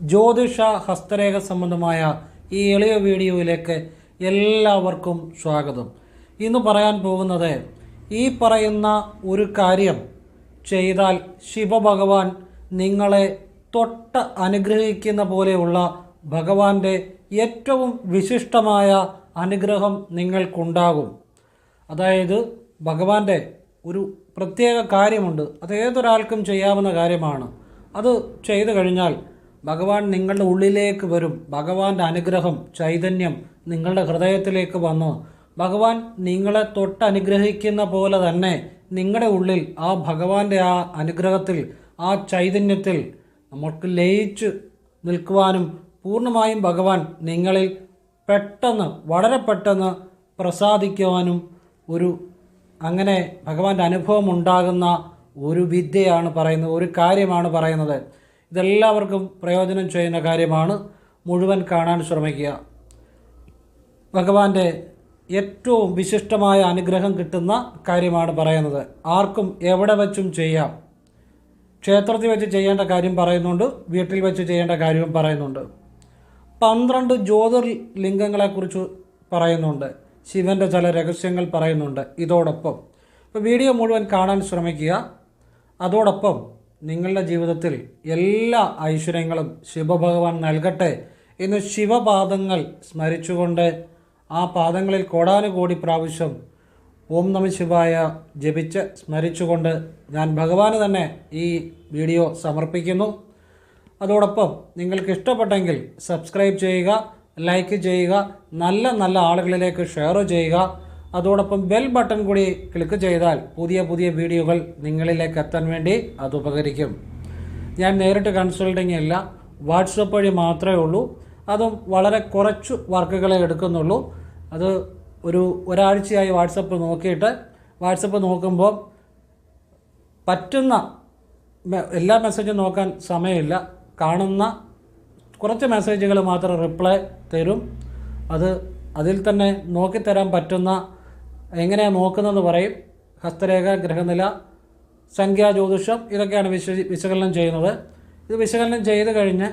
ജ്യോതിഷ ഹസ്തരേഖ സംബന്ധമായ ഈ എളിയ വീഡിയോയിലേക്ക് എല്ലാവർക്കും സ്വാഗതം. ഇന്ന് പറയാൻ പോകുന്നത് ഈ പറയുന്ന ഒരു കാര്യം ചെയ്താൽ ശിവഭഗവാൻ നിങ്ങളെ തൊട്ട് അനുഗ്രഹിക്കുന്ന പോലെയുള്ള ഭഗവാന്റെ ഏറ്റവും വിശിഷ്ടമായ അനുഗ്രഹം നിങ്ങൾക്കുണ്ടാകും. അതായത് ഭഗവാന്റെ ഒരു പ്രത്യേക കാര്യമുണ്ട്. അത് ഏതൊരാൾക്കും ചെയ്യാവുന്ന കാര്യമാണ്. അത് ചെയ്തു കഴിഞ്ഞാൽ ഭഗവാൻ നിങ്ങളുടെ ഉള്ളിലേക്ക് വരും. ഭഗവാന്റെ അനുഗ്രഹം ചൈതന്യം നിങ്ങളുടെ ഹൃദയത്തിലേക്ക് വന്നു. ഭഗവാൻ നിങ്ങളെ തൊട്ടനുഗ്രഹിക്കുന്ന പോലെ തന്നെ നിങ്ങളുടെ ഉള്ളിൽ ആ ഭഗവാന്റെ ആ അനുഗ്രഹത്തിൽ ആ ചൈതന്യത്തിൽ നമുക്ക് ലയിച്ച് നിൽക്കുവാനും പൂർണമായും ഭഗവാൻ നിങ്ങളിൽ പെട്ടെന്ന് വളരെ പെട്ടെന്ന് പ്രസാദിക്കുവാനും ഒരു അങ്ങനെ ഭഗവാന്റെ അനുഭവം ഉണ്ടാകുന്ന ഒരു വിദ്യയാണ് പറയുന്നത് ഒരു കാര്യമാണ് പറയുന്നത്. ഇതെല്ലാവർക്കും പ്രയോജനം ചെയ്യുന്ന കാര്യമാണ് മുഴുവൻ കാണാൻ ശ്രമിക്കുക. ഭഗവാന്റെ ഏറ്റവും വിശിഷ്ടമായ അനുഗ്രഹം കിട്ടുന്ന കാര്യമാണ് പറയുന്നത്. ആർക്കും എവിടെ വച്ചും ചെയ്യാം. ക്ഷേത്രത്തിൽ വെച്ച് ചെയ്യേണ്ട കാര്യം പറയുന്നുണ്ട് വീട്ടിൽ വെച്ച് ചെയ്യേണ്ട കാര്യവും പറയുന്നുണ്ട്. പന്ത്രണ്ട് ജ്യോതിർലിംഗങ്ങളെക്കുറിച്ച് പറയുന്നുണ്ട് ശിവന്റെ ചില രഹസ്യങ്ങൾ പറയുന്നുണ്ട്. ഇതോടൊപ്പം ഇപ്പോൾ വീഡിയോ മുഴുവൻ കാണാൻ ശ്രമിക്കുക. അതോടൊപ്പം നിങ്ങളുടെ ജീവിതത്തിൽ എല്ലാ ഐശ്വര്യങ്ങളും ശിവഭഗവാൻ നൽകട്ടെ എന്ന് ശിവപാദങ്ങൾ സ്മരിച്ചുകൊണ്ട് ആ പാദങ്ങളിൽ കോടാനുകോടി പ്രാവശ്യം ഓം നമ ശിവായ ജപിച്ച് സ്മരിച്ചുകൊണ്ട് ഞാൻ ഭഗവാന് തന്നെ ഈ വീഡിയോ സമർപ്പിക്കുന്നു. അതോടൊപ്പം നിങ്ങൾക്ക് ഇഷ്ടപ്പെട്ടെങ്കിൽ സബ്സ്ക്രൈബ് ചെയ്യുക ലൈക്ക് ചെയ്യുക നല്ല നല്ല ആളുകളിലേക്ക് ഷെയർ ചെയ്യുക. അതോടൊപ്പം ബെൽ ബട്ടൺ കൂടി ക്ലിക്ക് ചെയ്താൽ പുതിയ പുതിയ വീഡിയോകൾ നിങ്ങളിലേക്ക് എത്താൻ വേണ്ടി അത് ഉപകരിക്കും. ഞാൻ നേരിട്ട് കൺസൾട്ടിങ് അല്ല വാട്സപ്പ് വഴി മാത്രമേ ഉള്ളൂ. അതും വളരെ കുറച്ച് വർക്കുകളെ എടുക്കുന്നുള്ളൂ. അത് ഒരു ഒരാഴ്ചയായി വാട്സപ്പ് നോക്കിയിട്ട് വാട്സപ്പ് നോക്കുമ്പോൾ പറ്റുന്ന എല്ലാ മെസ്സേജും നോക്കാൻ സമയമില്ല. കാണുന്ന കുറച്ച് മെസ്സേജുകൾ മാത്രം റിപ്ലൈ തരും. അത് അതിൽ തന്നെ നോക്കിത്തരാൻ പറ്റുന്ന എങ്ങനെയാണ് നോക്കുന്നതെന്ന് പറയും. ഹസ്തരേഖ ഗ്രഹനില സംഖ്യാ ജ്യോതിഷം ഇതൊക്കെയാണ് വിശ വിശകലനം ചെയ്യുന്നത്. ഇത് വിശകലനം ചെയ്ത് കഴിഞ്ഞ്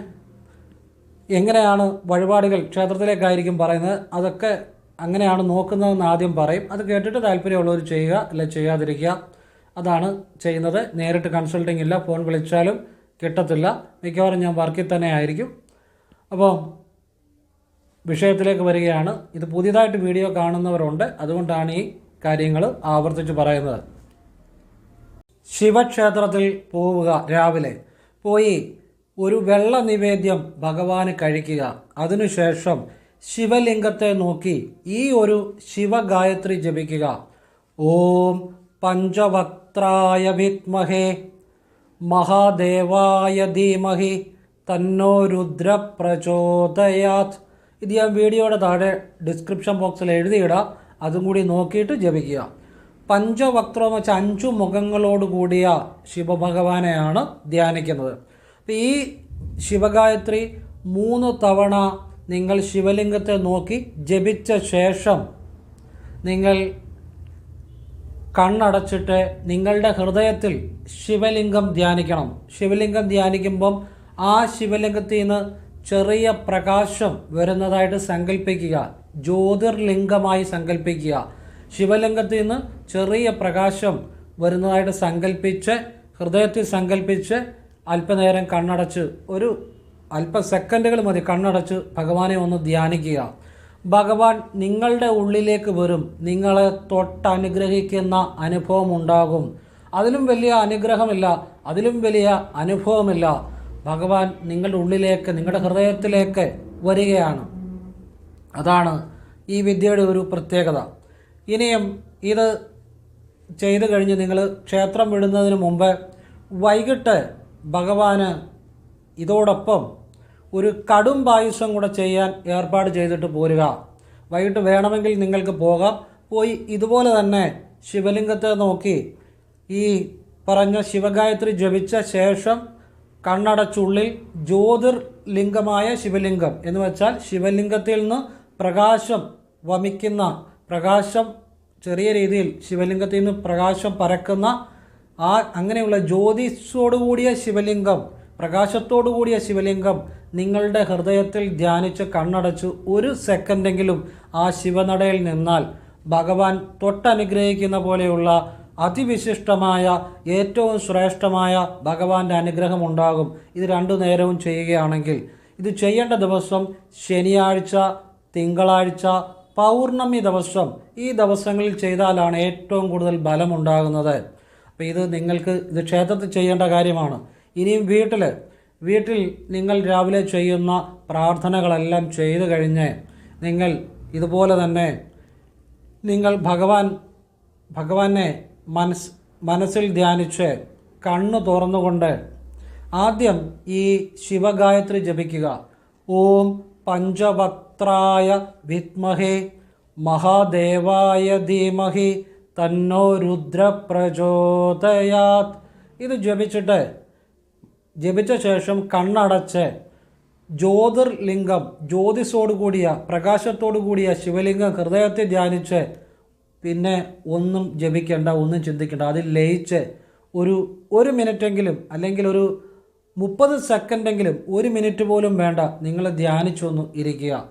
എങ്ങനെയാണ് വഴിപാടുകൾ ക്ഷേത്രത്തിലേക്കായിരിക്കും പറയുന്നത്. അതൊക്കെ അങ്ങനെയാണ് നോക്കുന്നതെന്ന് ആദ്യം പറയും. അത് കേട്ടിട്ട് താല്പര്യമുള്ളവർ ചെയ്യുക അല്ലെ ചെയ്യാതിരിക്കുക. അതാണ് ചെയ്യുന്നത്. നേരിട്ട് കൺസൾട്ടിംഗ് ഇല്ല ഫോൺ വിളിച്ചാലും കിട്ടത്തില്ല. മിക്കവാറും ഞാൻ വർക്കിൽ തന്നെ ആയിരിക്കും. അപ്പോൾ വിഷയത്തിലേക്ക് വരികയാണ്. ഇത് പുതിയതായിട്ട് വീഡിയോ കാണുന്നവരുണ്ട്. അതുകൊണ്ടാണ് ഈ കാര്യങ്ങൾ ആവർത്തിച്ച് പറയുന്നത്. ശിവക്ഷേത്രത്തിൽ പോവുക രാവിലെ. പോയി ഒരു വെള്ള നിവേദ്യം ഭഗവാന് കഴിക്കുക. അതിനുശേഷം ശിവലിംഗത്തെ നോക്കി ഈ ഒരു ശിവഗായത്രി ജപിക്കുക. ഓം പഞ്ചവക്ത്രായ വിത്മഹേ മഹാദേവായ ധീമഹി. തന്നോ രുദ്ര പ്രചോദയാത് ഇത് ഞാൻ വീഡിയോയുടെ താഴെ ഡിസ്ക്രിപ്ഷൻ ബോക്സിൽ എഴുതിയിടാം. അതും കൂടി നോക്കിയിട്ട് ജപിക്കുക. പഞ്ചവക്രം വെച്ച അഞ്ചു മുഖങ്ങളോട് കൂടിയ ശിവഭഗവാനെയാണ് ധ്യാനിക്കുന്നത്. അപ്പം ഈ ശിവഗായത്രി മൂന്ന് തവണ നിങ്ങൾ ശിവലിംഗത്തെ നോക്കി ജപിച്ച ശേഷം നിങ്ങൾ കണ്ണടച്ചിട്ട് നിങ്ങളുടെ ഹൃദയത്തിൽ ശിവലിംഗം ധ്യാനിക്കണം. ശിവലിംഗം ധ്യാനിക്കുമ്പം ആ ശിവലിംഗത്തിൽ നിന്ന് ചെറിയ പ്രകാശം വരുന്നതായിട്ട് സങ്കല്പിക്കുക ജ്യോതിർലിംഗമായി സങ്കല്പിക്കുക ശിവലിംഗത്തിൽ നിന്ന് ചെറിയ പ്രകാശം വരുന്നതായിട്ട് സങ്കല്പിച്ച് ഹൃദയത്തിൽ സങ്കല്പിച്ച് അല്പനേരം കണ്ണടച്ച് ഒരു അല്പ സെക്കൻഡുകൾ മതി കണ്ണടച്ച് ഭഗവാനെ ഒന്ന് ധ്യാനിക്കുക. ഭഗവാൻ നിങ്ങളുടെ ഉള്ളിലേക്ക് വരും. നിങ്ങളെ തൊട്ടനുഗ്രഹിക്കുന്ന അനുഭവം ഉണ്ടാകും. അതിലും വലിയ അനുഗ്രഹമില്ല അതിലും വലിയ അനുഭവമില്ല. ഭഗവാൻ നിങ്ങളുടെ ഉള്ളിലേക്ക് നിങ്ങളുടെ ഹൃദയത്തിലേക്ക് വരികയാണ്. അതാണ് ഈ വിദ്യയുടെ ഒരു പ്രത്യേകത. ഇനിയും ഇത് ചെയ്തു കഴിഞ്ഞ് നിങ്ങൾ ക്ഷേത്രം വിടുന്നതിന് മുമ്പ് വൈകിട്ട് ഭഗവാന് ഇതോടൊപ്പം ഒരു കടും പായസം കൂടെ ചെയ്യാൻ ഏർപ്പാട് ചെയ്തിട്ട് പോരുക. വൈകിട്ട് വേണമെങ്കിൽ നിങ്ങൾക്ക് പോകാം. പോയി ഇതുപോലെ തന്നെ ശിവലിംഗത്തെ നോക്കി ഈ പറഞ്ഞ ശിവഗായത്രി ജപിച്ച ശേഷം കണ്ണടച്ചുള്ളിൽ ജ്യോതിർലിംഗമായ ശിവലിംഗം എന്ന് വെച്ചാൽ ശിവലിംഗത്തിൽ നിന്ന് പ്രകാശം വമിക്കുന്ന പ്രകാശം ചെറിയ രീതിയിൽ ശിവലിംഗത്തിൽ നിന്ന് പ്രകാശം പരക്കുന്ന ആ അങ്ങനെയുള്ള ജ്യോതിഷോടുകൂടിയ ശിവലിംഗം പ്രകാശത്തോടുകൂടിയ ശിവലിംഗം നിങ്ങളുടെ ഹൃദയത്തിൽ ധ്യാനിച്ച് കണ്ണടച്ച് ഒരു സെക്കൻഡെങ്കിലും ആ ശിവനടയിൽ നിന്നാൽ ഭഗവാൻ തൊട്ടനുഗ്രഹിക്കുന്ന പോലെയുള്ള അതിവിശിഷ്ടമായ ഏറ്റവും ശ്രേഷ്ഠമായ ഭഗവാന്റെ അനുഗ്രഹം ഉണ്ടാകും ഇത് രണ്ടു നേരവും ചെയ്യുകയാണെങ്കിൽ ഇത് ചെയ്യേണ്ട ദിവസം ശനിയാഴ്ച തിങ്കളാഴ്ച പൗർണമി ദിവസം. ഈ ദിവസങ്ങളിൽ ചെയ്താലാണ് ഏറ്റവും കൂടുതൽ ബലമുണ്ടാകുന്നത് അപ്പോൾ ഇത് നിങ്ങൾക്ക് ഇത് ക്ഷേത്രത്തിൽ ചെയ്യേണ്ട കാര്യമാണ്. ഇനിയും വീട്ടിൽ വീട്ടിൽ നിങ്ങൾ രാവിലെ ചെയ്യുന്ന പ്രാർത്ഥനകളെല്ലാം ചെയ്തു കഴിഞ്ഞ് നിങ്ങൾ ഇതുപോലെ തന്നെ നിങ്ങൾ ഭഗവാൻ ഭഗവാനെ മനസ് മനസ്സിൽ ധ്യാനിച്ച് കണ്ണു തുറന്നുകൊണ്ട് ആദ്യം ഈ ശിവഗായത്രി ജപിക്കുക. ഓം പഞ്ചപത്രായ വിദ്മഹേ മഹാദേവായ ധീമഹി തന്നോ രുദ്രപ്രചോദയാത്. ഇത് ജപിച്ചിട്ട് ജപിച്ച ശേഷം കണ്ണടച്ച് ജ്യോതിർലിംഗം ജ്യോതിസോടുകൂടിയ പ്രകാശത്തോടു കൂടിയ ശിവലിംഗം ഹൃദയത്തെ ധ്യാനിച്ച് പിന്നെ ഒന്നും ജപിക്കേണ്ട ഒന്നും ചിന്തിക്കേണ്ട. അതിൽ ലയിച്ച് ഒരു ഒരു മിനിറ്റെങ്കിലും അല്ലെങ്കിൽ ഒരു മുപ്പത് സെക്കൻഡെങ്കിലും ഒരു മിനിറ്റ് പോലും വേണ്ട. നിങ്ങൾ ധ്യാനിച്ചൊന്ന് ഇരിക്കുക.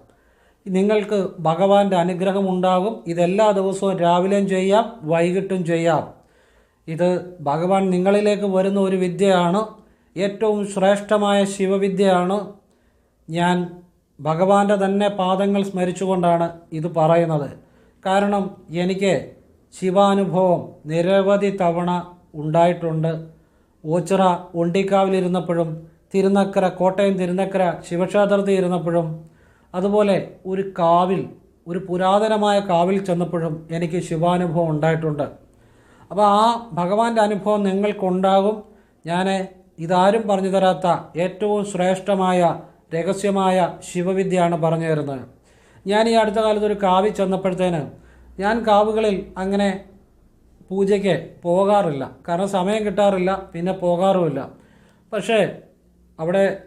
നിങ്ങൾക്ക് ഭഗവാന്റെ അനുഗ്രഹം ഉണ്ടാകും. ഇതെല്ലാ ദിവസവും രാവിലെയും ചെയ്യാം വൈകിട്ടും ചെയ്യാം. ഇത് ഭഗവാൻ നിങ്ങളിലേക്ക് വരുന്ന ഒരു വിദ്യയാണ്. ഏറ്റവും ശ്രേഷ്ഠമായ ശിവവിദ്യയാണ്. ഞാൻ ഭഗവാന്റെ തന്നെ പാദങ്ങൾ സ്മരിച്ചുകൊണ്ടാണ് ഇത് പറയുന്നത്. കാരണം എനിക്ക് ശിവാനുഭവം നിരവധി തവണ ഉണ്ടായിട്ടുണ്ട്. ഓച്ചിറ ഒണ്ടിക്കാവിലിരുന്നപ്പോഴും തിരുനക്കര കോട്ടയം തിരുനക്കര ശിവക്ഷേത്രത്തിൽ ഇരുന്നപ്പോഴും അതുപോലെ ഒരു കാവിൽ ഒരു പുരാതനമായ കാവിൽ ചെന്നപ്പോഴും എനിക്ക് ശിവാനുഭവം ഉണ്ടായിട്ടുണ്ട്. അപ്പോൾ ആ ഭഗവാന്റെ അനുഭവം നിങ്ങൾക്കുണ്ടാകും. ഞാൻ ഇതാരും പറഞ്ഞു തരാത്ത ഏറ്റവും ശ്രേഷ്ഠമായ രഹസ്യമായ ശിവവിദ്യയാണ് പറഞ്ഞു തരുന്നത്. ഞാൻ ഈ അടുത്ത കാലത്ത് ഒരു കാവി ചെന്നപ്പോഴത്തേന് ഞാൻ കാവുകളിൽ അങ്ങനെ പൂജയ്ക്ക് പോകാറില്ല. കാരണം സമയം കിട്ടാറില്ല പിന്നെ പോകാറുമില്ല. പക്ഷേ അവിടെ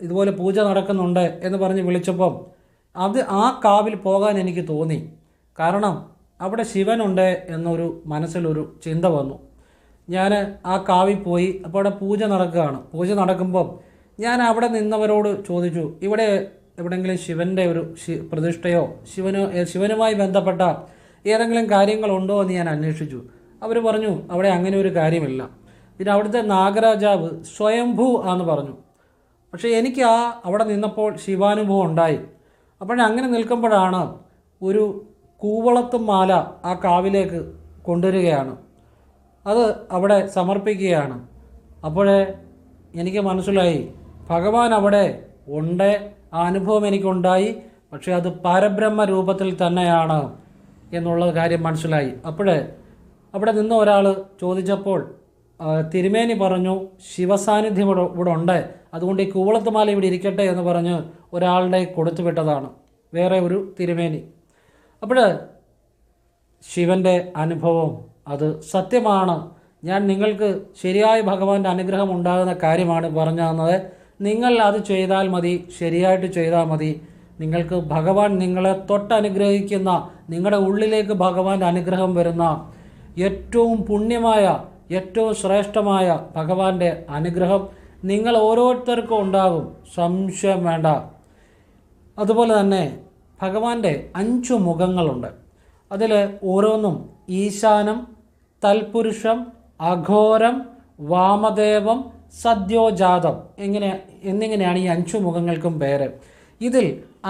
ഇതുപോലെ പൂജ നടക്കുന്നുണ്ട് എന്ന് പറഞ്ഞ് വിളിച്ചപ്പം അത് ആ കാവിൽ പോകാൻ എനിക്ക് തോന്നി. കാരണം അവിടെ ശിവനുണ്ട് എന്നൊരു മനസ്സിലൊരു ചിന്ത വന്നു. ഞാൻ ആ കാവിൽ പോയി അപ്പോൾ അവിടെ പൂജ നടക്കുകയാണ്. പൂജ നടക്കുമ്പം ഞാൻ അവിടെ നിന്നവരോട് ചോദിച്ചു ഇവിടെ എവിടെയെങ്കിലും ശിവന്റെ ഒരു പ്രതിഷ്ഠയോ ശിവനോ ശിവനുമായി ബന്ധപ്പെട്ട ഏതെങ്കിലും കാര്യങ്ങളുണ്ടോ എന്ന് ഞാൻ അന്വേഷിച്ചു. അവർ പറഞ്ഞു അവിടെ അങ്ങനെ ഒരു കാര്യമില്ല. പിന്നെ അവിടുത്തെ നാഗരാജാവ് സ്വയംഭൂ ആന്ന് പറഞ്ഞു. പക്ഷേ എനിക്ക് ആ അവിടെ നിന്നപ്പോൾ ശിവാനുഭവം ഉണ്ടായി. അപ്പോൾ അങ്ങനെ നിൽക്കുമ്പോഴാണ് ഒരു കൂവളത്തും മാല ആ കാവിലേക്ക് കൊണ്ടുവരികയാണ്. അത് അവിടെ സമർപ്പിക്കുകയാണ്. അപ്പോഴേ എനിക്ക് മനസ്സിലായി ഭഗവാൻ അവിടെ ഉണ്ട് ആ അനുഭവം എനിക്കുണ്ടായി. പക്ഷേ അത് പരബ്രഹ്മ രൂപത്തിൽ തന്നെയാണ് എന്നുള്ള കാര്യം മനസ്സിലായി. അപ്പോഴേ അവിടെ നിന്ന് ഒരാൾ ചോദിച്ചപ്പോൾ തിരുമേനി പറഞ്ഞു ശിവസാന്നിധ്യം ഇവിടെ ഉണ്ട്. അതുകൊണ്ട് ഈ കൂവളത്തുമാല ഇവിടെ ഇരിക്കട്ടെ എന്ന് പറഞ്ഞ് ഒരാളുടെ കൊടുത്തു വിട്ടതാണ്. വേറെ ഒരു തിരുമേനി. അപ്പോൾ ശിവന്റെ അനുഭവം അത് സത്യമാണ്. ഞാൻ നിങ്ങൾക്ക് ശരിയായ ഭഗവാന്റെ അനുഗ്രഹം ഉണ്ടാകുന്ന കാര്യമാണ് പറഞ്ഞു തന്നത് നിങ്ങൾ അത് ചെയ്താൽ മതി ശരിയായിട്ട് ചെയ്താൽ മതി. നിങ്ങൾക്ക് ഭഗവാൻ നിങ്ങളെ തൊട്ടനുഗ്രഹിക്കുന്ന നിങ്ങളുടെ ഉള്ളിലേക്ക് ഭഗവാന്റെ അനുഗ്രഹം വരുന്ന ഏറ്റവും പുണ്യമായ ഏറ്റവും ശ്രേഷ്ഠമായ ഭഗവാന്റെ അനുഗ്രഹം നിങ്ങൾ ഓരോരുത്തർക്കും ഉണ്ടാകും. സംശയം വേണ്ട. അതുപോലെ തന്നെ ഭഗവാന്റെ അഞ്ചു മുഖങ്ങളുണ്ട്. അതിൽ ഓരോന്നും ഈശാനം തൽപുരുഷം അഘോരം വാമദേവം സദ്യോജാതം എങ്ങനെ എന്നിങ്ങനെയാണ് ഈ അഞ്ചു മുഖങ്ങൾക്കും പേര്. ഇതിൽ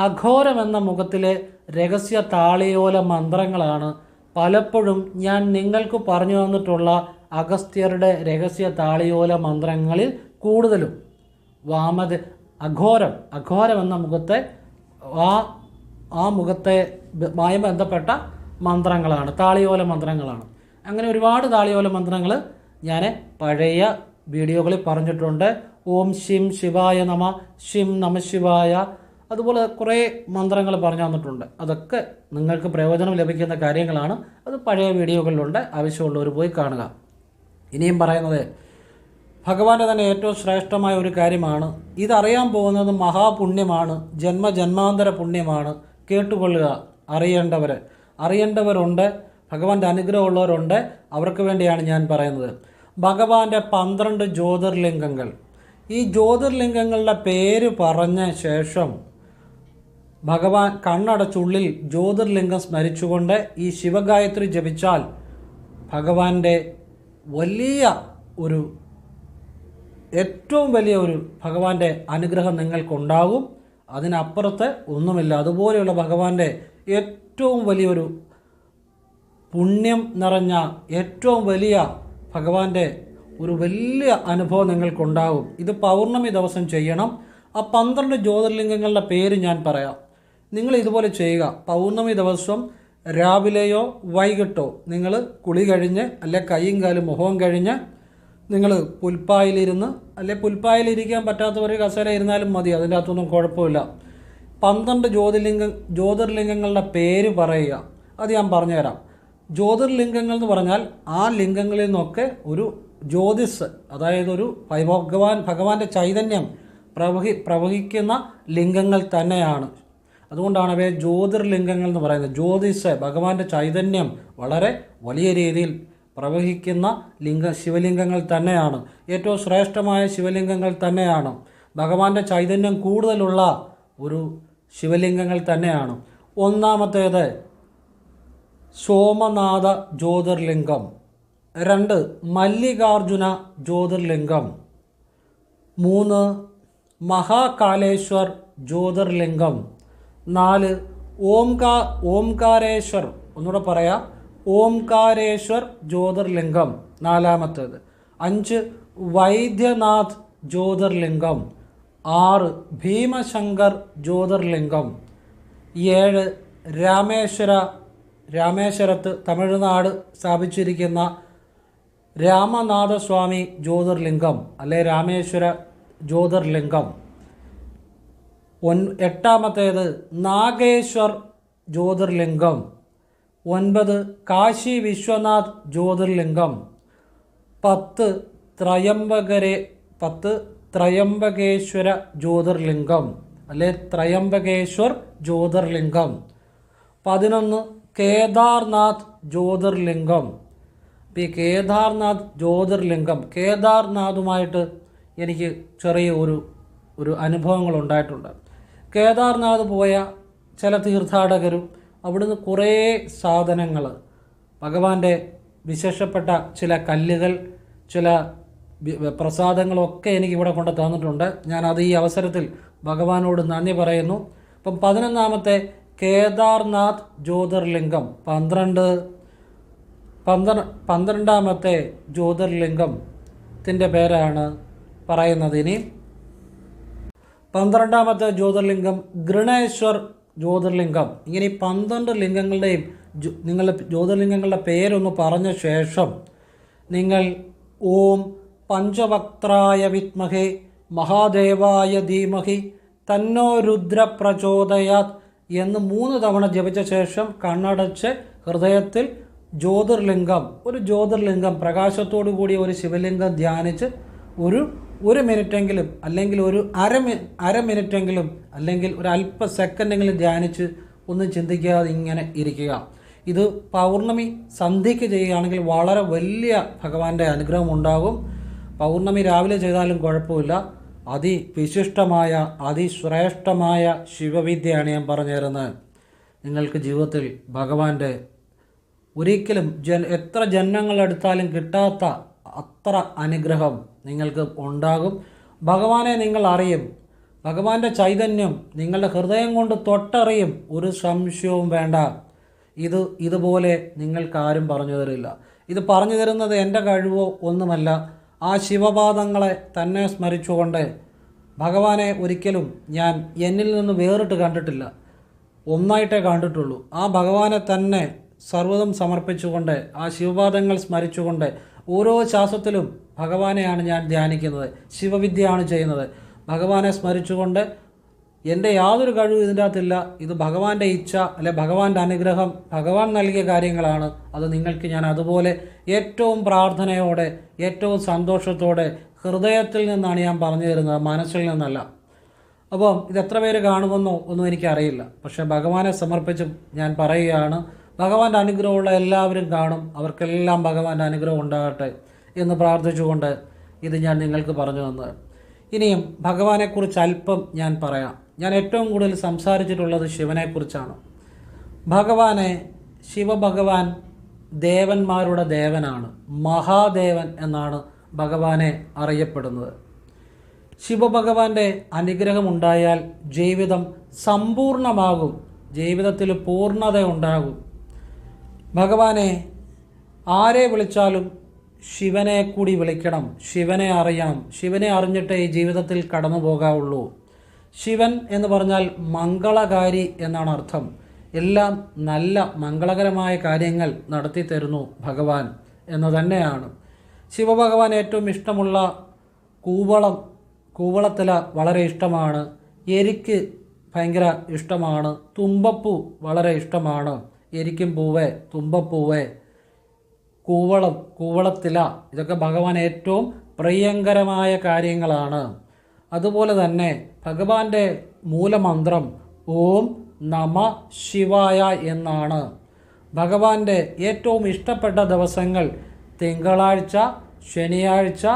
അഘോരം എന്ന മുഖത്തിലെ രഹസ്യ താളിയോല മന്ത്രങ്ങളാണ് പലപ്പോഴും ഞാൻ നിങ്ങൾക്ക് പറഞ്ഞു തന്നിട്ടുള്ള അഗസ്ത്യരുടെ രഹസ്യ താളിയോല മന്ത്രങ്ങളിൽ കൂടുതലും. വാമത അഘോരം അഘോരം എന്ന മുഖത്തെ ആ ആ മുഖത്തെ മായി ബന്ധപ്പെട്ട മന്ത്രങ്ങളാണ് താളിയോല മന്ത്രങ്ങളാണ്. അങ്ങനെ ഒരുപാട് താളിയോല മന്ത്രങ്ങൾ ഞാൻ പഴയ വീഡിയോകളിൽ പറഞ്ഞിട്ടുണ്ട്. ഓം ശിം ശിവായ നമ ശിം നമ ശിവായ. അതുപോലെ കുറേ മന്ത്രങ്ങൾ പറഞ്ഞു തന്നിട്ടുണ്ട്. അതൊക്കെ നിങ്ങൾക്ക് പ്രയോജനം ലഭിക്കുന്ന കാര്യങ്ങളാണ്. അത് പഴയ വീഡിയോകളിലുണ്ട്. ആവശ്യമുള്ളവർ പോയി കാണുക. ഇനിയും പറയുന്നത് ഭഗവാന്റെ തന്നെ ഏറ്റവും ശ്രേഷ്ഠമായ ഒരു കാര്യമാണ്. ഇതറിയാൻ പോകുന്നത് മഹാപുണ്യമാണ്. ജന്മജന്മാന്തര പുണ്യമാണ്. കേട്ടുകൊള്ളുക അറിയേണ്ടവർ അറിയേണ്ടവരുണ്ട് ഭഗവാന്റെ അനുഗ്രഹമുള്ളവരുണ്ട്. അവർക്ക് വേണ്ടിയാണ് ഞാൻ പറയുന്നത്. ഭഗവാന്റെ പന്ത്രണ്ട് ജ്യോതിർലിംഗങ്ങൾ. ഈ ജ്യോതിർലിംഗങ്ങളുടെ പേര് പറഞ്ഞ ശേഷം ഭഗവാൻ കണ്ണടച്ചുള്ളിൽ ജ്യോതിർലിംഗം സ്മരിച്ചുകൊണ്ട് ഈ ശിവഗായത്രി ജപിച്ചാൽ ഭഗവാന്റെ വലിയ ഒരു ഏറ്റവും വലിയ ഒരു ഭഗവാന്റെ അനുഗ്രഹം നിങ്ങൾക്കുണ്ടാകും. അതിനപ്പുറത്ത് ഒന്നുമില്ല. അതുപോലെയുള്ള ഭഗവാന്റെ ഏറ്റവും വലിയൊരു പുണ്യം നിറഞ്ഞ ഏറ്റവും വലിയ ഭഗവാന്റെ ഒരു വലിയ അനുഭവം നിങ്ങൾക്കുണ്ടാകും. ഇത് പൗർണമി ദിവസം ചെയ്യണം. ആ പന്ത്രണ്ട് ജ്യോതിർലിംഗങ്ങളുടെ പേര് ഞാൻ പറയാം. നിങ്ങൾ ഇതുപോലെ ചെയ്യുക. പൗർണമി ദിവസം രാവിലെയോ വൈകിട്ടോ നിങ്ങൾ കുളി കഴിഞ്ഞ് അല്ലെ കൈയും കാലും മുഖവും കഴിഞ്ഞ് നിങ്ങൾ പുൽപ്പായിലിരുന്ന് അല്ലെ പുൽപ്പായിലിരിക്കാൻ പറ്റാത്തവർ കസേര ഇരുന്നാലും മതി. അതിന്റെ അകത്തൊന്നും കുഴപ്പമില്ല. പന്ത്രണ്ട് ജ്യോതിർലിംഗ ജ്യോതിർലിംഗങ്ങളുടെ പേര് പറയുക. അത് ഞാൻ പറഞ്ഞുതരാം. ജ്യോതിർലിംഗങ്ങൾ എന്ന് പറഞ്ഞാൽ ആ ലിംഗങ്ങളിൽ നിന്നൊക്കെ ഒരു ജ്യോതിസ് അതായത് ഒരു ഭഗവാൻ ഭഗവാന്റെ ചൈതന്യം പ്രവഹി പ്രവഹിക്കുന്ന ലിംഗങ്ങൾ തന്നെയാണ്. അതുകൊണ്ടാണ് അവയെ ജ്യോതിർലിംഗങ്ങൾ എന്ന് പറയുന്നത്. ജ്യോതിസ് ഭഗവാന്റെ ചൈതന്യം വളരെ വലിയ രീതിയിൽ പ്രവഹിക്കുന്ന ലിംഗ ശിവലിംഗങ്ങൾ തന്നെയാണ്. ഏറ്റവും ശ്രേഷ്ഠമായ ശിവലിംഗങ്ങൾ തന്നെയാണ്. ഭഗവാന്റെ ചൈതന്യം കൂടുതലുള്ള ഒരു ശിവലിംഗങ്ങൾ തന്നെയാണ്. ഒന്നാമത്തേത് സോമനാഥ ജ്യോതിർലിംഗം. രണ്ട് മല്ലികാർജുന ജ്യോതിർലിംഗം. മൂന്ന് മഹാകാലേശ്വർ ജ്യോതിർലിംഗം. നാല് ഓംകാ ഓംകാരേശ്വർ. ഒന്നുകൂടെ പറയാം. ഓംകാരേശ്വർ ജ്യോതിർലിംഗം. നാലാമത്തേത്. അഞ്ച് വൈദ്യനാഥ് ജ്യോതിർലിംഗം. ആറ് ഭീമശങ്കർ ജ്യോതിർലിംഗം. ഏഴ് രാമേശ്വര രാമേശ്വരത്ത് തമിഴ്നാട് സ്ഥാപിച്ചിരിക്കുന്ന രാമനാഥസ്വാമി ജ്യോതിർലിംഗം അല്ലെ രാമേശ്വര ജ്യോതിർലിംഗം. ഒൻ എട്ടാമത്തേത് നാഗേശ്വർ ജ്യോതിർലിംഗം. ഒൻപത് കാശി വിശ്വനാഥ് ജ്യോതിർലിംഗം. പത്ത് ത്രയംബകരെ പത്ത് ത്രയംബകേശ്വര ജ്യോതിർലിംഗം അല്ലെ ത്രയംബകേശ്വർ ജ്യോതിർലിംഗം. പതിനൊന്ന് കേദാർനാഥ് ജ്യോതിർലിംഗം. ഇപ്പം ഈ കേദാർനാഥ് ജ്യോതിർലിംഗം കേദാർനാഥുമായിട്ട് എനിക്ക് ചെറിയ ഒരു ഒരു അനുഭവങ്ങൾ ഉണ്ടായിട്ടുണ്ട് കേദാർനാഥ് പോയ ചില തീർത്ഥാടകരും അവിടുന്ന് കുറേ സാധനങ്ങൾ ഭഗവാന്റെ വിശേഷപ്പെട്ട ചില കല്ലുകൾ ചില പ്രസാദങ്ങളൊക്കെ എനിക്ക് ഇവിടെ കൊണ്ട് തന്നിട്ടുണ്ട്. ഞാൻ അത് ഈ അവസരത്തിൽ ഭഗവാനോട് നന്ദി പറയുന്നു. അപ്പം പതിനൊന്നാമത്തെ കേദാർനാഥ് ജ്യോതിർലിംഗം പന്ത്രണ്ട് പന്ത്ര പന്ത്രണ്ടാമത്തെ ജ്യോതിർലിംഗത്തിന്റെ പേരാണ് പറയുന്നത് ഇനി. പന്ത്രണ്ടാമത്തെ ജ്യോതിർലിംഗം ഗൃണേശ്വർ ജ്യോതിർലിംഗം. ഇങ്ങനെ ഈ പന്ത്രണ്ട് ലിംഗങ്ങളുടെയും നിങ്ങൾ ജ്യോതിർലിംഗങ്ങളുടെ പേരൊന്ന് പറഞ്ഞ ശേഷം നിങ്ങൾ ഓം പഞ്ചവക്ത്രായ വിത്മഹേ മഹാദേവായ ധീമഹി തന്നോ രുദ്ര പ്രചോദയാത് എന്ന് മൂന്ന് തവണ ജപിച്ച ശേഷം കണ്ണടച്ച് ഹൃദയത്തിൽ ജ്യോതിർലിംഗം ഒരു ജ്യോതിർലിംഗം പ്രകാശത്തോടു കൂടിയ ഒരു ശിവലിംഗം ധ്യാനിച്ച് ഒരു ഒരു മിനിറ്റെങ്കിലും അല്ലെങ്കിൽ ഒരു അര മി അര മിനിറ്റെങ്കിലും അല്ലെങ്കിൽ ഒരു അല്പ സെക്കൻഡെങ്കിലും ധ്യാനിച്ച് ഒന്നും ചിന്തിക്കാതെ ഇങ്ങനെ ഇരിക്കുക. ഇത് പൗർണമി സന്ധ്യയ്ക്ക് ചെയ്യുകയാണെങ്കിൽ വളരെ വലിയ ഭഗവാന്റെ അനുഗ്രഹം ഉണ്ടാകും. പൗർണമി രാവിലെ ചെയ്താലും കുഴപ്പമില്ല. അതിവിശിഷ്ടമായ അതിശ്രേഷ്ഠമായ ശിവവിദ്യയാണ് ഞാൻ പറഞ്ഞു തരുന്നത് നിങ്ങൾക്ക് ജീവിതത്തിൽ ഭഗവാന്റെ ഒരിക്കലും ജൻ എത്ര ജന്മങ്ങളെടുത്താലും കിട്ടാത്ത അത്ര അനുഗ്രഹം നിങ്ങൾക്ക് ഉണ്ടാകും. ഭഗവാനെ നിങ്ങൾ അറിയും. ഭഗവാന്റെ ചൈതന്യം നിങ്ങളുടെ ഹൃദയം കൊണ്ട് തൊട്ടറിയും. ഒരു സംശയവും വേണ്ട. ഇത് ഇതുപോലെ നിങ്ങൾക്കാരും പറഞ്ഞു തരില്ല. ഇത് പറഞ്ഞു തരുന്നത് എന്റെ കഴിവോ ഒന്നുമല്ല. ആ ശിവപാദങ്ങളെ തന്നെ സ്മരിച്ചുകൊണ്ട് ഭഗവാനെ ഒരിക്കലും ഞാൻ എന്നിൽ നിന്ന് വേറിട്ട് കണ്ടിട്ടില്ല. ഒന്നായിട്ടേ കണ്ടിട്ടുള്ളൂ. ആ ഭഗവാനെ തന്നെ സർവതും സമർപ്പിച്ചുകൊണ്ട് ആ ശിവപാദങ്ങൾ സ്മരിച്ചുകൊണ്ട് ഓരോ ശ്വാസത്തിലും ഭഗവാനെയാണ് ഞാൻ ധ്യാനിക്കുന്നത്. ശിവവിദ്യയാണ് ചെയ്യുന്നത്. ഭഗവാനെ സ്മരിച്ചുകൊണ്ട് എന്റെ യാതൊരു കഴിവും ഇതിന്റെ അകത്തില്ല. ഇത് ഭഗവാന്റെ ഇച്ഛ അല്ലെ ഭഗവാന്റെ അനുഗ്രഹം ഭഗവാൻ നൽകിയ കാര്യങ്ങളാണ്. അത് നിങ്ങൾക്ക് ഞാൻ അതുപോലെ ഏറ്റവും പ്രാർത്ഥനയോടെ ഏറ്റവും സന്തോഷത്തോടെ ഹൃദയത്തിൽ നിന്നാണ് ഞാൻ പറഞ്ഞു തരുന്നത് മനസ്സിൽ നിന്നല്ല. അപ്പം ഇത് എത്ര പേര് കാണുമെന്നോ ഒന്നും എനിക്കറിയില്ല. പക്ഷേ ഭഗവാനെ സമർപ്പിച്ച് ഞാൻ പറയുകയാണ് ഭഗവാന്റെ അനുഗ്രഹമുള്ള എല്ലാവരും കാണും അവർക്കെല്ലാം ഭഗവാന്റെ അനുഗ്രഹം ഉണ്ടാകട്ടെ എന്ന് പ്രാർത്ഥിച്ചുകൊണ്ട് ഇത് ഞാൻ നിങ്ങൾക്ക് പറഞ്ഞു തന്നത്. ഇനിയും ഭഗവാനെക്കുറിച്ച് അല്പം ഞാൻ പറയാം. ഞാൻ ഏറ്റവും കൂടുതൽ സംസാരിച്ചിട്ടുള്ളത് ശിവനെക്കുറിച്ചാണ്. ഭഗവാനെ ശിവഭഗവാൻ ദേവന്മാരുടെ ദേവനാണ്. മഹാദേവൻ എന്നാണ് ഭഗവാനെ അറിയപ്പെടുന്നത്. ശിവഭഗവാന്റെ അനുഗ്രഹമുണ്ടായാൽ ജീവിതം സമ്പൂർണമാകും. ജീവിതത്തിൽ പൂർണത ഉണ്ടാകും. ഭഗവാനെ ആരെ വിളിച്ചാലും ശിവനെ കൂടി വിളിക്കണം. ശിവനെ അറിയാം ശിവനെ അറിഞ്ഞിട്ടേ ഈ ജീവിതത്തിൽ കടന്നു പോകാവുള്ളൂ ശിവൻ എന്ന് പറഞ്ഞാൽ മംഗളകാരി എന്നാണ് അർത്ഥം. എല്ലാം നല്ല മംഗളകരമായ കാര്യങ്ങൾ നടത്തി തരുന്നു ഭഗവാൻ എന്ന് തന്നെയാണ്. ശിവഭഗവാൻ ഏറ്റവും ഇഷ്ടമുള്ള കൂവളം കൂവളത്തില വളരെ ഇഷ്ടമാണ്. എരിക്ക് ഭയങ്കര ഇഷ്ടമാണ്. തുമ്പപ്പൂ വളരെ ഇഷ്ടമാണ്. എരിക്കും പൂവേ തുമ്പപ്പൂവേ. കൂവളം കൂവളത്തില ഇതൊക്കെ ഭഗവാൻ ഏറ്റവും പ്രിയങ്കരമായ കാര്യങ്ങളാണ്. അതുപോലെ തന്നെ ഭഗവാന്റെ മൂലമന്ത്രം ഓം നമ ശിവായ എന്നാണ്. ഭഗവാന്റെ ഏറ്റവും ഇഷ്ടപ്പെട്ട ദിവസങ്ങൾ തിങ്കളാഴ്ച ശനിയാഴ്ച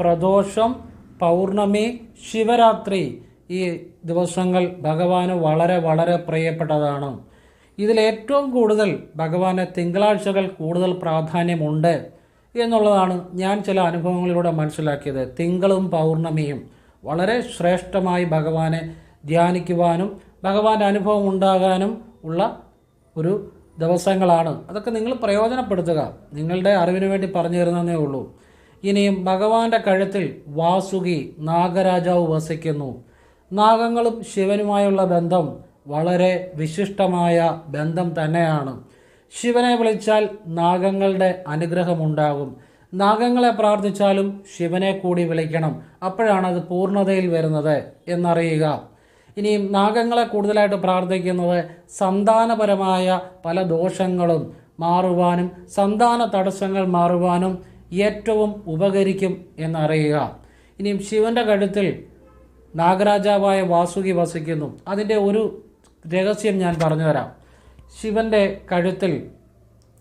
പ്രദോഷം പൗർണമി ശിവരാത്രി. ഈ ദിവസങ്ങൾ ഭഗവാന് വളരെ വളരെ പ്രിയപ്പെട്ടതാണ്. ഇതിലേറ്റവും കൂടുതൽ ഭഗവാന് തിങ്കളാഴ്ചകൾ കൂടുതൽ പ്രാധാന്യമുണ്ട് എന്നുള്ളതാണ് ഞാൻ ചില അനുഭവങ്ങളിലൂടെ മനസ്സിലാക്കിയത്. തിങ്കളും പൗർണമിയും. വളരെ ശ്രേഷ്ഠമായി ഭഗവാനെ ധ്യാനിക്കുവാനും ഭഗവാന്റെ അനുഭവം ഉണ്ടാകാനും ഉള്ള ഒരു ദിവസങ്ങളാണ്. അതൊക്കെ നിങ്ങൾ പ്രയോജനപ്പെടുത്തുക. നിങ്ങളുടെ അറിവിന് വേണ്ടി പറഞ്ഞു തരുന്നതേ ഉള്ളൂ. ഇനിയും ഭഗവാന്റെ കഴുത്തിൽ വാസുകി നാഗരാജാവ് വസിക്കുന്നു. നാഗങ്ങളും ശിവനുമായുള്ള ബന്ധം വളരെ വിശിഷ്ടമായ ബന്ധം തന്നെയാണ്. ശിവനെ വിളിച്ചാൽ നാഗങ്ങളുടെ അനുഗ്രഹമുണ്ടാകും. നാഗങ്ങളെ പ്രാർത്ഥിച്ചാലും ശിവനെ കൂടി വിളിക്കണം. അപ്പോഴാണ് അത് പൂർണതയിൽ വരുന്നത് എന്നറിയുക. ഇനിയും നാഗങ്ങളെ കൂടുതലായിട്ട് പ്രാർത്ഥിക്കുന്നത് സന്താനപരമായ പല ദോഷങ്ങളും മാറുവാനും സന്താന തടസ്സങ്ങൾ മാറുവാനും ഏറ്റവും ഉപകരിക്കും എന്നറിയുക. ഇനിയും ശിവന്റെ കഴുത്തിൽ നാഗരാജാവായ വാസുകി വസിക്കുന്നു. അതിന്റെ ഒരു രഹസ്യം ഞാൻ പറഞ്ഞുതരാം. ശിവന്റെ കഴുത്തിൽ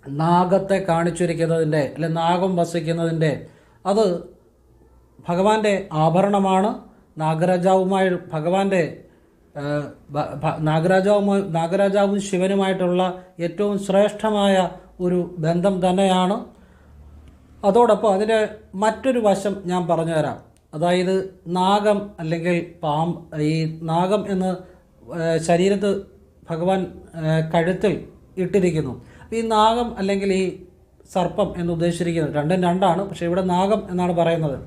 നാഗത്തെ കാണിച്ചിരിക്കുന്നതിന്റെ അല്ലെ നാഗം വസിക്കുന്നതിന്റെ അത് ഭഗവാന്റെ ആഭരണമാണ്. നാഗരാജാവുമായി ഭഗവാന്റെ നാഗരാജാവുമായി നാഗരാജാവും ശിവനുമായിട്ടുള്ള ഏറ്റവും ശ്രേഷ്ഠമായ ഒരു ബന്ധം തന്നെയാണ്. അതോടൊപ്പം അതിന്റെ മറ്റൊരു വശം ഞാൻ പറഞ്ഞുതരാം. അതായത് നാഗം അല്ലെങ്കിൽ പാമ്പ് ഈ നാഗം എന്ന് ശരീരത്ത് ഭഗവാൻ കഴുത്തിൽ ഇട്ടിരിക്കുന്നു. ഈ നാഗം അല്ലെങ്കിൽ ഈ സർപ്പം എന്ന് ഉദ്ദേശിച്ചിരിക്കുന്നത് രണ്ടും രണ്ടാണ് പക്ഷേ ഇവിടെ നാഗം എന്നാണ് പറയുന്നത്.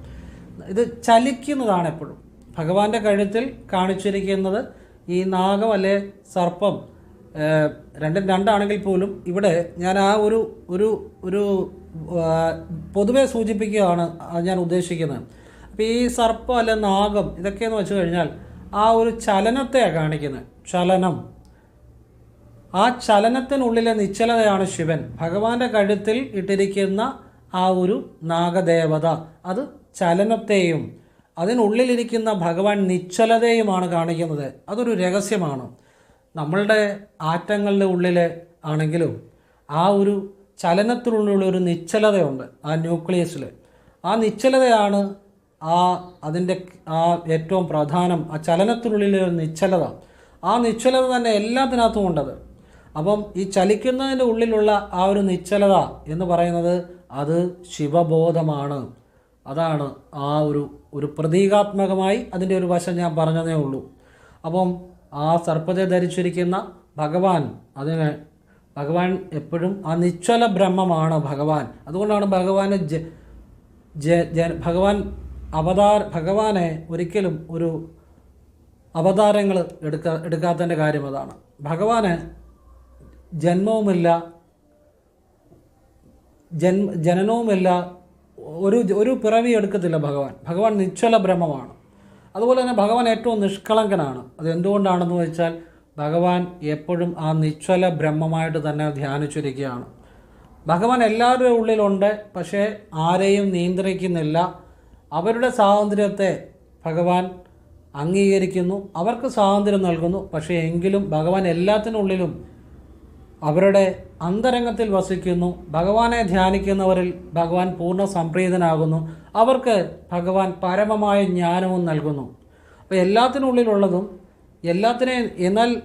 ഇത് ചലിക്കുന്നതാണ് എപ്പോഴും. ഭഗവാന്റെ കഴുത്തിൽ കാണിച്ചിരിക്കുന്നത് ഈ നാഗം അല്ലെ സർപ്പം രണ്ടും രണ്ടാണെങ്കിൽ പോലും ഇവിടെ ഞാൻ ആ ഒരു ഒരു ഒരു പൊതുവെ സൂചിപ്പിക്കുകയാണ് ഞാൻ ഉദ്ദേശിക്കുന്നത്. അപ്പോൾ ഈ സർപ്പം അല്ലെ നാഗം ഇതൊക്കെയെന്ന് വെച്ച് കഴിഞ്ഞാൽ ആ ഒരു ചലനത്തെയാണ് കാണിക്കുന്നത്. ചലനം. ആ ചലനത്തിനുള്ളിലെ നിശ്ചലതയാണ് ശിവൻ. ഭഗവാന്റെ കഴുത്തിൽ ഇട്ടിരിക്കുന്ന ആ ഒരു നാഗദേവത. അത് ചലനത്തെയും അതിനുള്ളിലിരിക്കുന്ന ഭഗവാൻ നിശ്ചലതയുമാണ് കാണിക്കുന്നത്. അതൊരു രഹസ്യമാണ്. നമ്മളുടെ ആറ്റങ്ങളുടെ ഉള്ളിൽ ആണെങ്കിലും ആ ഒരു ചലനത്തിനുള്ളിലുള്ള ഒരു നിശ്ചലതയുണ്ട് ആ ന്യൂക്ലിയസിൽ ആ നിശ്ചലതയാണ് ആ അതിന്റെ ആ ഏറ്റവും പ്രധാനം ആ ചലനത്തിനുള്ളിലെ ഒരു നിശ്ചലത. ആ നിശ്ചലത തന്നെ എല്ലാത്തിനകത്തും ഉണ്ടത് അപ്പം ഈ ചലിക്കുന്നതിന്റെ ഉള്ളിലുള്ള ആ ഒരു നിശ്ചലത എന്ന് പറയുന്നത് അത് ശിവബോധമാണ്. അതാണ് ആ ഒരു ഒരു പ്രതീകാത്മകമായി അതിന്റെ ഒരു വശം ഞാൻ പറഞ്ഞതേ ഉള്ളൂ. അപ്പം ആ സർപ്പത്തെ ധരിച്ചിരിക്കുന്ന ഭഗവാൻ അതിന് ഭഗവാൻ എപ്പോഴും ആ നിശ്ചല ബ്രഹ്മമാണ് ഭഗവാൻ. അതുകൊണ്ടാണ് ഭഗവാന് ജ ജ ഭഗവാൻ അവതാർ ഭഗവാനെ ഒരിക്കലും ഒരു അവതാരങ്ങൾ എടുക്ക എടുക്കാത്തതിന്റെ കാര്യം അതാണ്. ഭഗവാന് ജന്മവുമില്ല ജന്മ ജനനവുമില്ല ഒരു ഒരു പിറവി എടുക്കത്തില്ല ഭഗവാൻ. ഭഗവാൻ നിശ്ചല ബ്രഹ്മമാണ്. അതുപോലെ തന്നെ ഭഗവാൻ ഏറ്റവും നിഷ്കളങ്കനാണ്. അത് എന്തുകൊണ്ടാണെന്ന് വെച്ചാൽ ഭഗവാൻ എപ്പോഴും ആ നിശ്ചല ബ്രഹ്മമായിട്ട് തന്നെ ധ്യാനിച്ചിരിക്കുകയാണ്. ഭഗവാൻ എല്ലാവരുടെ ഉള്ളിലുണ്ട് പക്ഷേ ആരെയും നിയന്ത്രിക്കുന്നില്ല. അവരുടെ സ്വാതന്ത്ര്യത്തെ ഭഗവാൻ അംഗീകരിക്കുന്നു. അവർക്ക് സ്വാതന്ത്ര്യം നൽകുന്നു. പക്ഷേ എങ്കിലും ഭഗവാൻ എല്ലാത്തിനുള്ളിലും അവരുടെ അന്തരംഗത്തിൽ വസിക്കുന്നു. ഭഗവാനെ ധ്യാനിക്കുന്നവരിൽ ഭഗവാൻ പൂർണ സംപ്രീതനാകുന്നു. അവർക്ക് ഭഗവാൻ പരമമായ ജ്ഞാനവും നൽകുന്നു. അപ്പോൾ എല്ലാത്തിനുള്ളിലുള്ളതും എല്ലാത്തിനെ എന്നാൽ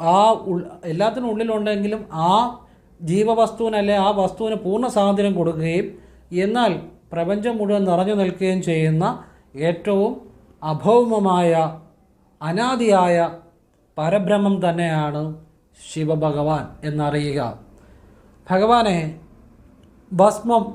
ആ എല്ലാത്തിനുള്ളിലുണ്ടെങ്കിലും ആ ജീവവസ്തുവിനല്ലേ ആ വസ്തുവിന് പൂർണ സ്വാതന്ത്ര്യം കൊടുക്കുകയും എന്നാൽ പ്രപഞ്ചം മുഴുവൻ നിറഞ്ഞു നിൽക്കുകയും ചെയ്യുന്ന ഏറ്റവും അഭൗമമായ അനാദിയായ പരബ്രഹ്മം തന്നെയാണ് ശിവഭഗവാൻ എന്നറിയുക. ഭഗവാനെ ഭസ്മം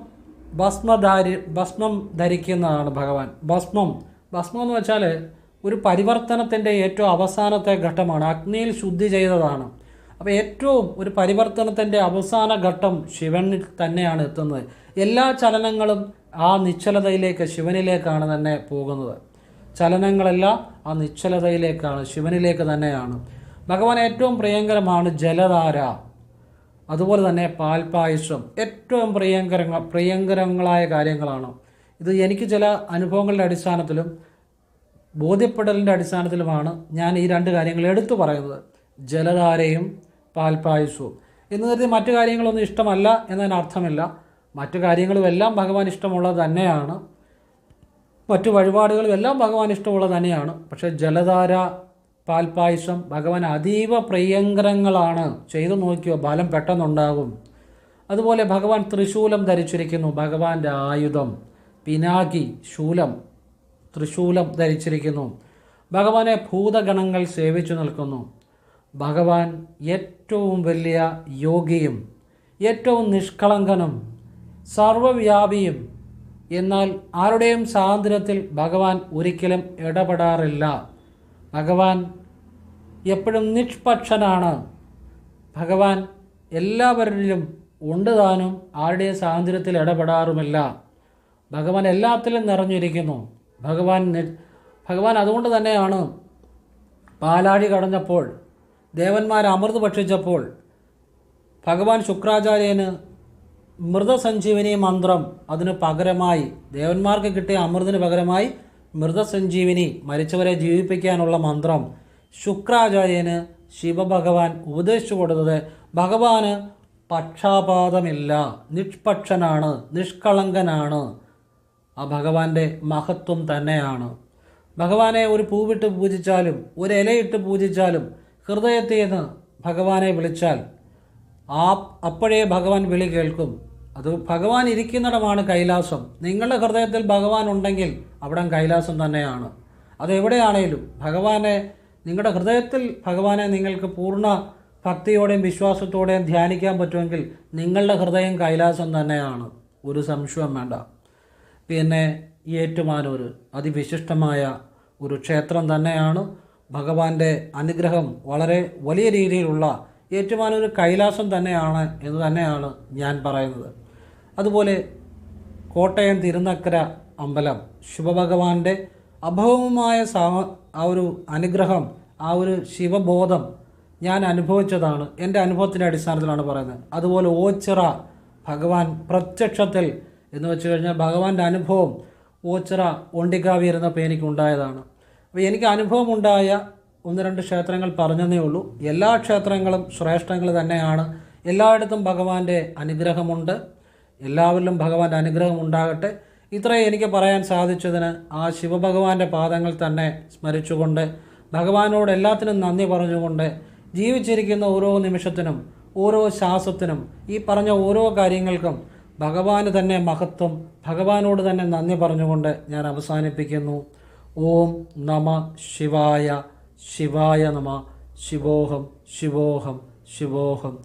ഭസ്മധാരി ഭസ്മം ധരിക്കുന്നതാണ് ഭഗവാൻ. ഭസ്മം ഭസ്മം എന്ന് വെച്ചാൽ ഒരു പരിവർത്തനത്തിന്റെ ഏറ്റവും അവസാനത്തെ ഘട്ടമാണ്. അഗ്നിയിൽ ശുദ്ധി ചെയ്തതാണ്. അപ്പോൾ ഏറ്റവും ഒരു പരിവർത്തനത്തിന്റെ അവസാന ഘട്ടം ശിവനിൽ തന്നെയാണ് എത്തുന്നത്. എല്ലാ ചലനങ്ങളും ആ നിശ്ചലതയിലേക്ക് ശിവനിലേക്കാണ് തന്നെ പോകുന്നത്. ചലനങ്ങളെല്ലാം ആ നിശ്ചലതയിലേക്കാണ് ശിവനിലേക്ക് തന്നെയാണ്. ഭഗവാൻ ഏറ്റവും പ്രിയങ്കരമാണ് ജലധാര അതുപോലെ തന്നെ പാൽപായസം ഏറ്റവും പ്രിയങ്കരങ്ങൾ പ്രിയങ്കരങ്ങളായ കാര്യങ്ങളാണ്. ഇത് എനിക്ക് ചില അനുഭവങ്ങളുടെ അടിസ്ഥാനത്തിലും ബോധ്യപ്പെടലിന്റെ അടിസ്ഥാനത്തിലുമാണ് ഞാൻ ഈ രണ്ട് കാര്യങ്ങൾ എടുത്തു പറയുന്നത്. ജലധാരയും പാൽപായസവും എന്ന് കരുതി മറ്റു കാര്യങ്ങളൊന്നും ഇഷ്ടമല്ല എന്നതിന് അർത്ഥമില്ല. മറ്റു കാര്യങ്ങളും എല്ലാം ഭഗവാൻ ഇഷ്ടമുള്ളത് തന്നെയാണ്. മറ്റു വഴിപാടുകളും എല്ലാം ഭഗവാൻ ഇഷ്ടമുള്ളത് തന്നെയാണ്. പക്ഷേ ജലധാര പാൽപായസം ഭഗവാൻ അതീവ പ്രിയങ്കരങ്ങളാണ്. ചെയ്തു നോക്കിയോ ബലം പെട്ടെന്നുണ്ടാകും. അതുപോലെ ഭഗവാൻ ത്രിശൂലം ധരിച്ചിരിക്കുന്നു ഭഗവാന്റെ ആയുധം. പിനാകി ശൂലം ത്രിശൂലം ധരിച്ചിരിക്കുന്നു. ഭഗവാനെ ഭൂതഗണങ്ങൾ സേവിച്ചു നിൽക്കുന്നു. ഭഗവാൻ ഏറ്റവും വലിയ യോഗിയും ഏറ്റവും നിഷ്കളങ്കനും സർവവ്യാപിയും. എന്നാൽ ആരുടെയും സ്വാതന്ത്ര്യത്തിൽ ഭഗവാൻ ഒരിക്കലും ഇടപെടാറില്ല. ഭഗവാൻ എപ്പോഴും നിഷ്പക്ഷനാണ്. ഭഗവാൻ എല്ലാവരിലും ഉണ്ട് താനും ആരുടെയും സ്വാതന്ത്ര്യത്തിൽ ഇടപെടാറുമില്ല. ഭഗവാൻ എല്ലാത്തിലും നിറഞ്ഞിരിക്കുന്നു. ഭഗവാൻ ഭഗവാൻ അതുകൊണ്ട് തന്നെയാണ് പാലാഴി കടഞ്ഞപ്പോൾ ദേവന്മാർ അമൃത് ഭക്ഷിച്ചപ്പോൾ ഭഗവാൻ ശുക്രാചാര്യന് മൃതസഞ്ജീവനി മന്ത്രം അതിന് പകരമായി ദേവന്മാർക്ക് കിട്ടിയ അമൃതിന് പകരമായി മൃതസഞ്ജീവിനി മരിച്ചവരെ ജീവിപ്പിക്കാനുള്ള മന്ത്രം ശുക്രാചാര്യന് ശിവഭഗവാൻ ഉപദേശിച്ചു കൊടുത്തത് ഭഗവാന് പക്ഷാപാതമില്ല നിഷ്പക്ഷനാണ് നിഷ്കളങ്കനാണ്. ആ ഭഗവാന്റെ മഹത്വം തന്നെയാണ്. ഭഗവാനെ ഒരു പൂവിട്ട് പൂജിച്ചാലും ഒരു ഇലയിട്ട് പൂജിച്ചാലും ഹൃദയത്തിൽ നിന്ന് ഭഗവാനെ വിളിച്ചാൽ ആ അപ്പോഴേ ഭഗവാൻ വിളി കേൾക്കും. അത് ഭഗവാൻ ഇരിക്കുന്നിടമാണ് കൈലാസം. നിങ്ങളുടെ ഹൃദയത്തിൽ ഭഗവാൻ ഉണ്ടെങ്കിൽ അവിടം കൈലാസം തന്നെയാണ്. അത് അതെവിടെയാണേലും ഭഗവാനെ നിങ്ങളുടെ ഹൃദയത്തിൽ ഭഗവാനെ നിങ്ങൾക്ക് പൂർണ ഭക്തിയോടെയും വിശ്വാസത്തോടെയും ധ്യാനിക്കാൻ പറ്റുമെങ്കിൽ നിങ്ങളുടെ ഹൃദയം കൈലാസം തന്നെയാണ്. ഒരു സംശയം വേണ്ട. പിന്നെ ഏറ്റുമാനൂർ അതിവിശിഷ്ടമായ ഒരു ക്ഷേത്രം തന്നെയാണ്. ഭഗവാന്റെ അനുഗ്രഹം വളരെ വലിയ രീതിയിലുള്ള ഏറ്റുമാനൂർ കൈലാസം തന്നെയാണ് എന്ന് തന്നെയാണ് ഞാൻ പറയുന്നത്. അതുപോലെ കോട്ടയം തിരുനക്കര അമ്പലം ശിവഭഗവാന്റെ അഭവമായ സാ ആ ഒരു അനുഗ്രഹം ആ ഒരു ശിവബോധം ഞാൻ അനുഭവിച്ചതാണ്. എന്റെ അനുഭവത്തിന്റെ അടിസ്ഥാനത്തിലാണ് പറയുന്നത്. അതുപോലെ ഓച്ചിറ ഭഗവാൻ പ്രത്യക്ഷത്തിൽ എന്ന് വെച്ച് കഴിഞ്ഞാൽ ഭഗവാന്റെ അനുഭവം ഓച്ചിറ ഒണ്ടിക്കാവി ഇരുന്നപ്പോൾ എനിക്കുണ്ടായതാണ്. അപ്പോൾ എനിക്ക് അനുഭവമുണ്ടായ ഒന്ന് രണ്ട് ക്ഷേത്രങ്ങൾ പറഞ്ഞതേ ഉള്ളൂ. എല്ലാ ക്ഷേത്രങ്ങളും ശ്രേഷ്ഠങ്ങൾ തന്നെയാണ്. എല്ലായിടത്തും ഭഗവാന്റെ അനുഗ്രഹമുണ്ട്. എല്ലാവരിലും ഭഗവാന്റെ അനുഗ്രഹം ഉണ്ടാകട്ടെ. ഇത്രയും എനിക്ക് പറയാൻ സാധിച്ചതിന് ആ ശിവഭഗവാന്റെ പാദങ്ങൾ തന്നെ സ്മരിച്ചുകൊണ്ട് ഭഗവാനോട് എല്ലാത്തിനും നന്ദി പറഞ്ഞുകൊണ്ട് ജീവിച്ചിരിക്കുന്ന ഓരോ നിമിഷത്തിനും ഓരോ ശ്വാസത്തിനും ഈ പറഞ്ഞ ഓരോ കാര്യങ്ങൾക്കും ഭഗവാന് തന്നെ മഹത്വം ഭഗവാനോട് തന്നെ നന്ദി പറഞ്ഞുകൊണ്ട് ഞാൻ അവസാനിപ്പിക്കുന്നു. ഓം നമ ശിവായ ശിവായ നമ ശിവോഹം ശിവോഹം ശിവോഹം.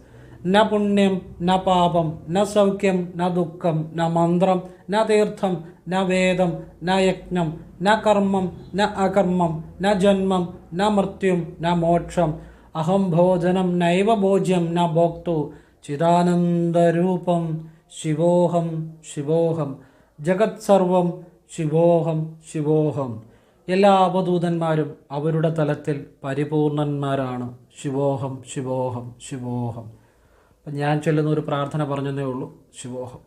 ന പുണ്യം ന പാപം ന സൗഖ്യം ന ദുഃഖം ന മന്ത്രം ന തീർത്ഥം ന വേദം ന യജ്ഞം ന കർമ്മം ന അകർമ്മം ന ജന്മം ന മൃത്യും ന മോക്ഷം. അഹം ഭോജനം നൈവ ഭോജ്യം ന ഭോക്തു. ചിദാനന്ദരൂപം ശിവോഹം ശിവോഹം. ജഗത് സർവം ശിവോഹം ശിവോഹം. എല്ലാ അവധൂതന്മാരും അവരുടെ തലത്തിൽ പരിപൂർണന്മാരാണ്. ശിവോഹം ശിവോഹം ശിവോഹം. ഞാൻ ചൊല്ലുന്ന ഒരു പ്രാർത്ഥന പറഞ്ഞതേ ഉള്ളൂ. ശിവോഹം